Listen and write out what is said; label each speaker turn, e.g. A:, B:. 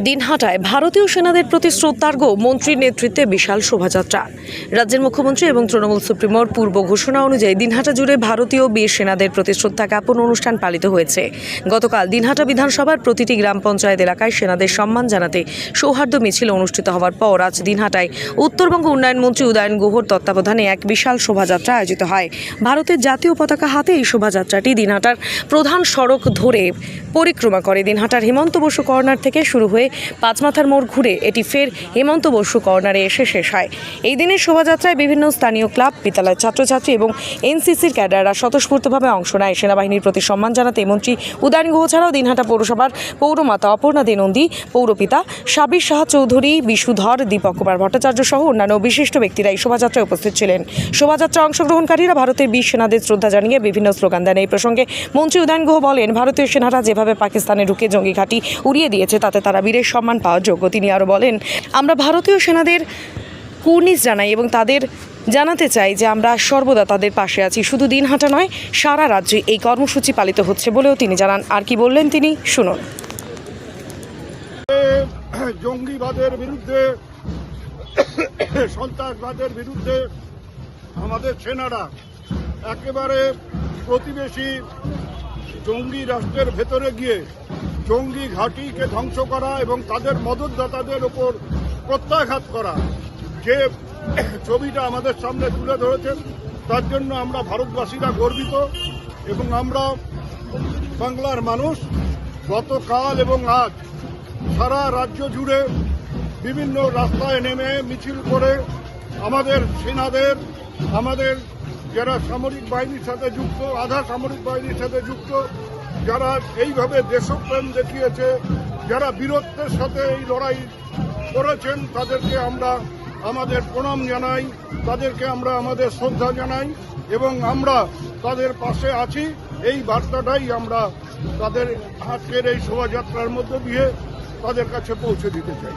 A: দিনহাটায় ভারতীয় সেনাদের প্রতি শ্রদ্ধার্ঘ মন্ত্রীর নেতৃত্বে বিশাল শোভাযাত্রা। রাজ্যের মুখ্যমন্ত্রী এবং তৃণমূল সুপ্রিমোর পূর্ব ঘোষণা অনুযায়ী দিনহাটা জুড়ে ভারতীয় বীর সেনাদের প্রতি শ্রদ্ধা জ্ঞাপন অনুষ্ঠান পালিত হয়েছে। গতকাল দিনহাটা বিধানসভার প্রতিটি গ্রাম পঞ্চায়েত এলাকায় সেনাদের সম্মান জানাতে সৌহার্দ্য মিছিল অনুষ্ঠিত হওয়ার পর আজ দিনহাটায় উত্তরবঙ্গ উন্নয়ন মন্ত্রী উদয়ন গুহর তত্ত্বাবধানে এক বিশাল শোভাযাত্রা আয়োজিত হয়। ভারতের জাতীয় পতাকা হাতে এই শোভাযাত্রাটি দিনহাটার প্রধান সড়ক ধরে পরিক্রমা করে। দিনহাটার হেমন্ত বসু কর্নার থেকে শুরু হয়ে পাঁচমাথার মোড় ঘুরে এটি ফের হেমন্ত বসু কর্নারে এসে শেষ হয়। এই দিনের শোভাযাত্রায় বিভিন্ন স্থানীয় ক্লাব, বিদ্যালয়ের ছাত্রছাত্রী এবং এনসিসির ক্যাডাররা স্বতঃস্ফূর্তভাবে অংশ নেয়। সেনাবাহিনীর প্রতি সম্মান জানাতে মন্ত্রী উদয়ন গুহ ছাড়াও দিনহাটা পৌরসভার পৌরমাতা অপর্ণা দেনন্দী, পৌরপিতা সাবির শাহ চৌধুরী, বিশুধর, দীপক কুমার ভট্টাচার্য সহ অন্যান্য বিশিষ্ট ব্যক্তিরা এই শোভাযাত্রায় উপস্থিত ছিলেন। শোভাযাত্রা অংশগ্রহণকারীরা ভারতের বীর সেনাদের শ্রদ্ধা জানিয়ে বিভিন্ন স্লোগান দেন। এই প্রসঙ্গে মন্ত্রী উদয়ন গুহ বলেন, ভারতীয় সেনারা যেভাবে পাকিস্তানে ঢুকে জঙ্গি ঘাঁটি উড়িয়ে দিয়েছে, তাতে তারা বীরের সম্মান পাওয়ার যোগ্য। তিনি আরও বলেন, আমরা ভারতীয় সেনাদের কুর্নিশ জানাই এবং তাদের জানাতে চাই যে আমরা সর্বদা তাদের পাশে আছি। শুধু দিনহাটা নয়, সারা রাজ্যে এই কর্মসূচি পালিত হচ্ছে বলেও তিনি জানান। আর কি বললেন তিনি? শুনুন।
B: জঙ্গিবাদের বিরুদ্ধে, সন্ত্রাসবাদের বিরুদ্ধে আমাদের সেনারা একেবারে প্রতিবেশী জঙ্গি রাষ্ট্রের ভেতরে গিয়ে জঙ্গি ঘাঁটিকে ধ্বংস করা এবং তাদের মদতদাতাদের ওপর প্রত্যাঘাত করা, যে ছবিটা আমাদের সামনে তুলে ধরেছেন তার জন্য আমরা ভারতবাসীরা গর্বিত এবং আমরা বাংলার মানুষ। গতকাল এবং আজ সারা রাজ্য জুড়ে বিভিন্ন রাস্তায় নেমে মিছিল করে আমাদের সেনাদের, আমাদের যারা সামরিক বাহিনীর সাথে যুক্ত, আধা সামরিক বাহিনীর সাথে যুক্ত যারা এইভাবে দেশপ্রেম দেখিয়েছে, যারা বীরত্বের সাথে এই লড়াই করেছেন, তাদেরকে আমরা আমাদের প্রণাম জানাই, তাদেরকে আমরা আমাদের শ্রদ্ধা জানাই এবং আমরা তাদের পাশে আছি। এই বার্তাটাই আমরা তাদের আজকের এই শোভাযাত্রার মধ্য দিয়ে তাদের কাছে পৌঁছে দিতে চাই।